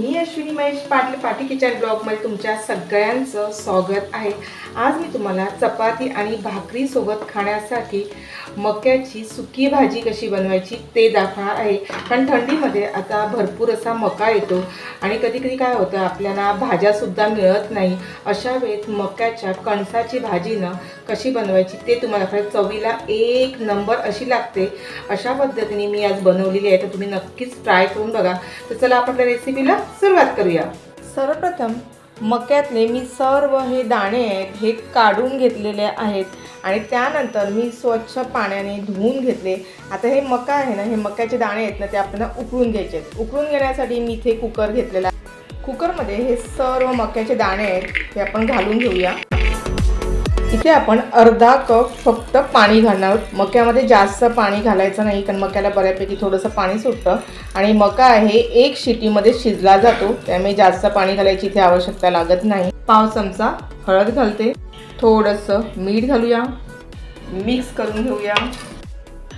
मी अश्विनी महेश पाटील पाटी किचन ब्लॉगमध्ये तुमच्या सगळ्यांचं स्वागत आहे. आज मी तुम्हाला चपाती आणि भाकरीसोबत खाण्यासाठी मक्याची सुकी भाजी कशी बनवायची ते दाखवणार आहे. कारण थंडीमध्ये आता भरपूर असा मका येतो आणि कधी कधी काय होतं आपल्याला भाज्यासुद्धा मिळत नाही. अशा वेळेत मक्याच्या कणसाची भाजीनं कशी बनवायची ते तुम्हाला खरं चवीला एक नंबर अशी लागते. अशा पद्धतीने मी आज बनवलेली आहे तर तुम्ही नक्कीच ट्राय करून बघा. तर चला आपण आपल्या रेसिपीला सुरुवात करूया. सर्वप्रथम मक्यातले मी सर्व हे दाणे आहेत हे काढून घेतलेले आहेत आणि त्यानंतर मी स्वच्छ पाण्याने धुवून घेतले. आता हे मका आहे ना हे मक्याचे दाणे आहेत ना ते आपल्याला उकळून घ्यायचे आहेत. उकळून घेण्यासाठी मी इथे कुकर घेतलेला आहे. कुकरमध्ये हे सर्व मक्याचे दाणे आहेत ते आपण घालून घेऊया. इथे आपण अर्धा कप फक्त पाणी घालणार आहोत. मक्यामध्ये जास्त पाणी घालायचं नाही कारण मक्याला बऱ्यापैकी थोडंसं पाणी सुटतं. आणि मका आहे एक शिटीमध्ये शिजला जातो. त्यामुळे जास्त पाणी घालायची इथे आवश्यकता लागत नाही. पाव चमचा हळद घालते. थोडंसं मीठ घालूया. मिक्स करून घेऊया.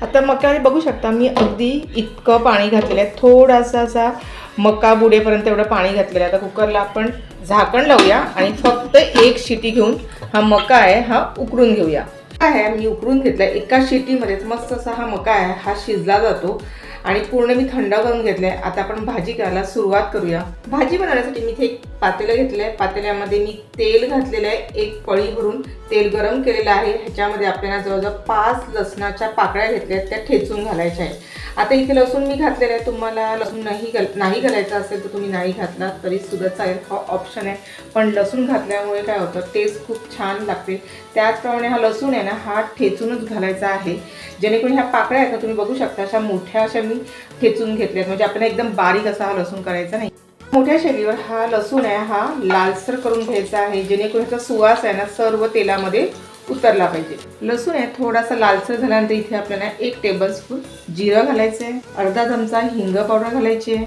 आता मका बघू शकता मी अगदी इतकं पाणी घातलेलं आहे. थोडासा असा मका बुडेपर्यंत एवढं पाणी घातलेलं आहे. आता कुकरला आपण झाकण लावूया आणि फक्त एक शिटी घेऊन हा मका आहे हा उकडून घेऊया. काय आहे मी उकडून घेतला एका शिटीमध्येच मस्त असा हा मका आहे हा शिजला जातो. आणि पूर्ण मी थंड करून घेतले आता आपण भाजी करायला सुरुवात करूया. भाजी बनवण्यासाठी मी इथे एक पातेलं घेतलं आहे पातेल्यामध्ये मी तेल घातलेलं आहे. एक पळी भरून तेल गरम केलेलं आहे. ह्याच्यामध्ये आपल्याला जवळजवळ पाच लसणाच्या पाकळ्या घेतल्या आहेत. त्या ठेचून घालायच्या आहेत. आता इथे लसूण मी घातलेलं आहे. तुम्हाला लसूण नाही घाल नाही घालायचं असेल तर तुम्ही नाही घातला तरी सुद्धा चालेल हा ऑप्शन आहे. पण लसूण घातल्यामुळे काय होतं टेस्ट खूप छान लागते. त्याचप्रमाणे हा लसूण आहे ना हा ठेचूनच घालायचा आहे. जेणेकरून ह्या पाकळ्या आहेत ना तुम्ही बघू शकता अशा मोठ्या अशा मी ठेचून घेतल्यात म्हणजे आपल्याला एकदम बारीक असा हा लसूण करायचा नाही. मोठ्या शैलीवर हा लसूण आहे हा लालसर करून घ्यायचा आहे. जेणेकरून ह्याचा सुवास आहे ना सर्व तेलामध्ये उतरला पाहिजे. लसूण आहे थोडासा लालसर झाल्यानंतर इथे आपल्याला एक टेबलस्पून जिरं घालायचं आहे अर्धा चमचा हिंग पावडर घालायची आहे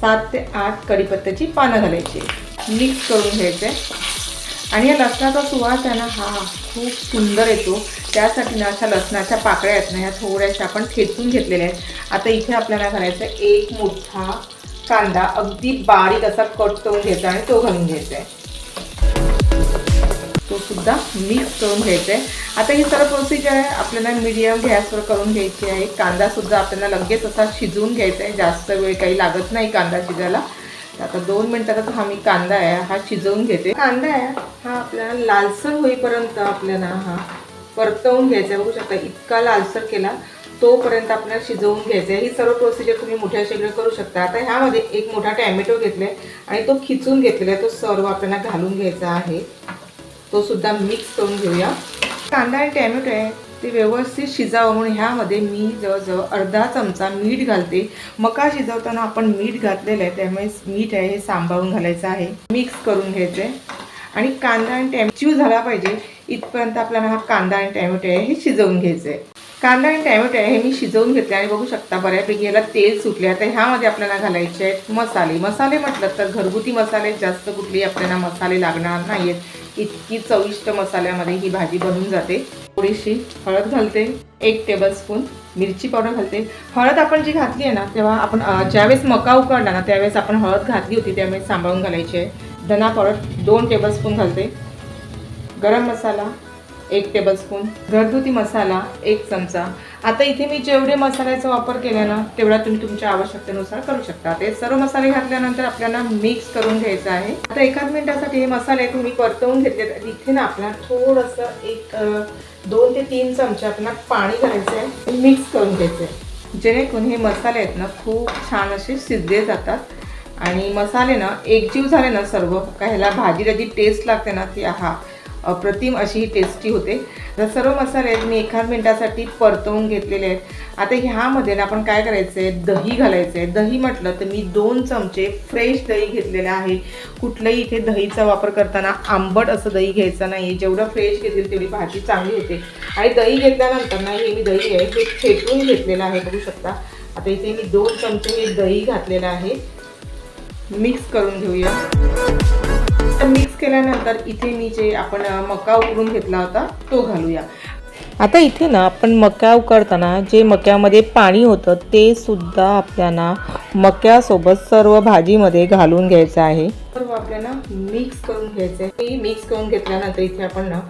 सात ते आठ कढीपत्त्याची पानं घालायची. मिक्स करून घ्यायचं आहे आणि या लसणाचा सुवास आहे ना हा खूप सुंदर येतो. त्यासाठी ना अशा लसणाच्या पाकळ्या आहेत ना ह्या थोड्याशा आपण ठेचून घेतलेल्या आहेत. आता इथे आपल्याला घालायचं आहे एक मोठा कांदा अगदी बारीक असा कट करून घ्यायचा आणि तो घालून घ्यायचा आहे. तो सुद्धा मिक्स करून घ्यायचा आहे. आता ही सर्व प्रोसिजर आहे. आपल्याला मीडियम गॅसवर करून घ्यायची आहे. कांदा सुद्धा आपल्याला लगेच असा शिजवून घ्यायचा आहे. जास्त वेळ काही लागत नाही कांदा शिजायला. आता दोन मिनिटातच हा मी कांदा आहे. हा शिजवून घेते. कांदा आहे. हा आपल्याला लालसर होईपर्यंत आपल्याला हा परतवून घ्यायचा बघू शकता इतका लालसर केला तोपर्यंत आपल्याला शिजवून घ्यायचं आहे. ही सर्व प्रोसिजर तुम्ही मोठ्या शेगडे करू शकता. आता ह्यामध्ये एक मोठा टॅमॅटो घेतला आहे आणि तो खिचून घेतलेला आहे. तो सर्व आपल्याला घालून घ्यायचा आहे. तो सुद्धा मिक्स करून घेऊया. कांदा आणि टॅमॅटो आहे ते व्यवस्थित शिजावं म्हणून ह्यामध्ये मी जवळजवळ अर्धा चमचा मीठ घालते. मका शिजवताना आपण मीठ घातलेलं आहे त्यामुळे मीठ आहे हे सांभाळून घालायचं आहे. मिक्स करून घ्यायचं आहे आणि कांदा आणि टॅमॅटो झाला पाहिजे इथपर्यंत आपल्याला हा कांदा आणि टॅमॅटो आहे हे शिजवून घ्यायचं आहे कांदा आणि टॅमॅटो आहे हे मी शिजवून घेतले आणि बघू शकता बऱ्यापैकी याला तेल सुटले. आता ह्यामध्ये आपल्याला घालायचे आहेत मसाले. मसाले म्हटलं तर घरगुती मसाले जास्त कुठली आपल्याला मसाले लागणार नाही आहेत इतकी चविष्ट मसाल्यामध्ये ही भाजी बनून जाते. थोडीशी हळद घालते एक टेबलस्पून मिरची पावडर घालते. हळद आपण जी घातली आहे ना तेव्हा आपण ज्यावेळेस मका उकडला ना त्यावेळेस आपण हळद घातली होती त्यामुळे सांभाळून घालायची आहे. धना पावडर दोन टेबलस्पून घालते. गरम मसाला एक टेबलस्पून घरगुती मसाला एक चमचा. आता इथे मी जेवढे मसाल्याचा वापर केला ना तेवढा तुम्ही तुमच्या आवश्यकतेनुसार करू शकता. ते सर्व मसाले घातल्यानंतर आपल्याला मिक्स करून घ्यायचं आहे. आता एकाच मिनिटासाठी हे मसाले तुम्ही परतवून घेतले तर इथे ना आपल्याला थोडंसं एक दोन ते तीन चमचे आपल्याला पाणी घालायचं आहे मिक्स करून घ्यायचं आहे जेणेकरून हे मसाले आहेत ना खूप छान असे शिजले जातात. आणि मसाले ना एकजीव झाले ना सर्व. का ह्याला भाजीला जी टेस्ट लागते ना ती आहा अप्रतिम अशी ही टेस्टी होते. तर सर्व मसाले आहेत मी एखाद मिनटासाठी परतवून घेतलेले आहेत. आता ह्यामध्ये ना आपण काय करायचं आहे दही घालायचं आहे दही म्हटलं तर मी दोन चमचे फ्रेश दही घेतलेले आहे. कुठलंही इथे दहीचा वापर करताना आंबट असं दही घ्यायचं नाही जेवढं फ्रेश घेतील तेवढी भाजी चांगली होते. आणि दही घेतल्यानंतर ना हे मी दही आहे हे फेटून घेतलेलं आहे बघू शकता. आता इथे मी दोन चमचे हे दही घातलेलं आहे. मिक्स करून घेऊया. केल्यानंतर इथे मी जे आपण मका उकडून घेतला होता तो घालूया. आता इथे ना आपण मक्या उकडताना जे मक्यामध्ये पाणी होतं ते सुद्धा आपल्याला मक्यासोबत सर्व भाजीमध्ये घालून घ्यायचं आहे. सर्व आपल्याला मिक्स करून घ्यायचं आहे. मिक्स करून घेतल्यानंतर इथे आपण ना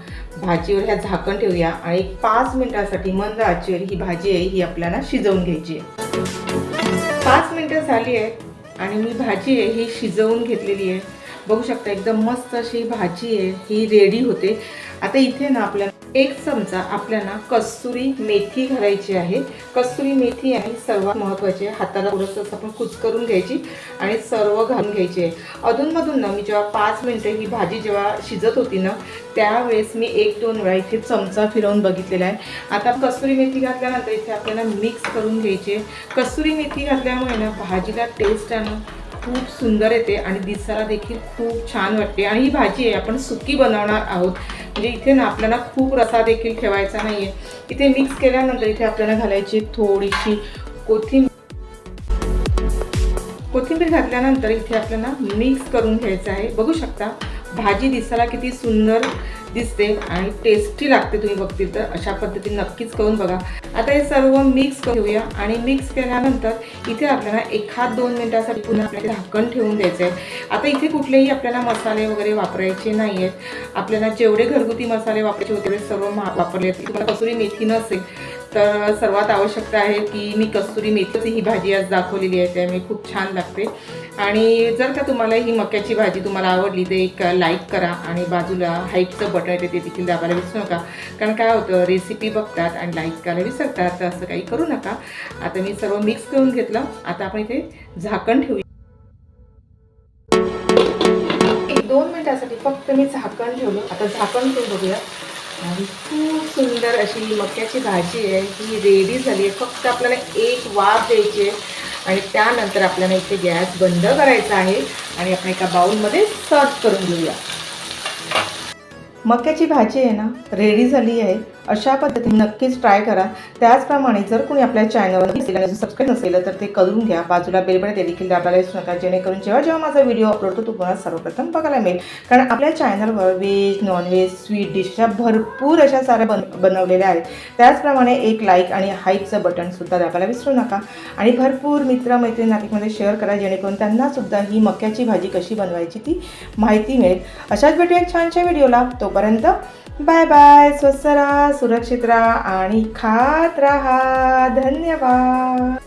भाजीवर ह्या झाकण ठेवूया आणि एक पाच मिनिटासाठी मंद आचेवर ही भाजी आहे ही आपल्याला शिजवून घ्यायची आहे. पाच मिनिटं झाली आहेत आणि मी भाजी आहे ही शिजवून घेतलेली आहे. बघू शकता एकदम मस्त अशी भाजी आहे ही रेडी होते. आता इथे ना आपल्याला एक चमचा आपल्याला कस्तुरी मेथी घालायची आहे. कस्तुरी मेथी आहे सर्वात महत्त्वाची आहे. हाताला थोडंसं आपण कुच करून घ्यायची आणि सर्व घालून घ्यायची आहे. अधूनमधून ना मी जेव्हा पाच मिनटं ही भाजी जेव्हा शिजत होती ना त्यावेळेस मी एक दोन वेळा इथे चमचा फिरवून बघितलेला आहे. आता कस्तुरी मेथी घातल्यानंतर इथे आपल्याला मिक्स करून घ्यायची आहे. कस्तुरी मेथी घातल्यामुळे ना भाजीला टेस्ट आहे खूप सुंदर येते आणि दिसायला देखील खूप छान वाटते. आणि ही भाजी आहे आपण सुकी बनवणार आहोत. म्हणजे इथे ना आपल्याला खूप रसा देखील ठेवायचा नाही आहे इथे मिक्स केल्यानंतर इथे आपल्याला घालायची थोडीशी कोथिंबीर कोथिंबीर घातल्यानंतर इथे आपल्याला मिक्स करून घ्यायचं आहे. बघू शकता भाजी दिसायला किती सुंदर दिसते आणि टेस्टी लागते तुम्ही बघतील तर. अशा पद्धतीने नक्कीच करून बघा. आता हे सर्व मिक्स करूया आणि मिक्स केल्यानंतर इथे आपल्याला एखाद दोन मिनिटासाठी पुन्हा आपल्याला झाकण ठेवून द्यायचं आहे. आता इथे कुठलेही आपल्याला मसाले वगैरे वापरायचे नाही आहेत आपल्याला जेवढे घरगुती मसाले वापरायचे होते ते सर्व मा- वापरले आहेत. तुम्हाला कसुरी मेथी नसेल तर सर्वात आवश्यकता आहे की मी कस्तुरी मेथीची ही भाजी आज दाखवलेली आहे. त्यामुळे खूप छान लागते. आणि जर का तुम्हाला ही मक्याची भाजी तुम्हाला आवडली तर एक लाईक करा आणि बाजूला हाईटचं बटन येते ते देखील दाबायला विसरू नका. कारण काय होतं रेसिपी बघतात आणि लाईक करायला विसरतात तर असं काही करू नका. आता मी सर्व मिक्स करून घेतलं. आता आपण इथे झाकण ठेवूया एक दोन मिनिटासाठी फक्त मी झाकण ठेवलं. आता झाकण ठेवून बघूया. आणि खूप सुंदर अशी मक्याची भाजी आहे. ही रेडी झाली आहे. फक्त आपल्याला एक वाफ द्यायची आहे. आणि त्यानंतर आपल्याला इथे गॅस बंद करायचा आहे आणि आपण एका बाउलमध्ये सर्व करून घेऊया. मक्याची भाजी आहे ना रेडी झाली आहे. अशा पद्धतीने नक्कीच ट्राय करा. त्याचप्रमाणे जर कोणी आपल्या चॅनलवर नसेल आणि सबस्क्राईब नसेल तर ते करून घ्या. बाजूला बेलबडे ते देखील दाबायला विसरू नका. जेणेकरून जेव्हा जेव्हा माझा व्हिडिओ अपलोड होतो तुम्हाला सर्वप्रथम बघायला मिळेल. कारण आपल्या चॅनलवर व्हेज नॉनव्हेज स्वीट डिश अशा भरपूर अशा साऱ्या बन बनवलेल्या आहेत. त्याचप्रमाणे एक लाईक आणि हाईपचं बटनसुद्धा दाबायला विसरू नका. आणि भरपूर मित्रमैत्रिणी मैत्रिणी शेअर करा. जेणेकरून त्यांनासुद्धा ही मक्याची भाजी कशी बनवायची ती माहिती मिळेल. अशाच भेटूया एक छानशा व्हिडिओला तोपर्यंत बाय बाय स्वस्त राहा सुरक्षित राहा आणि खात राहा. धन्यवाद.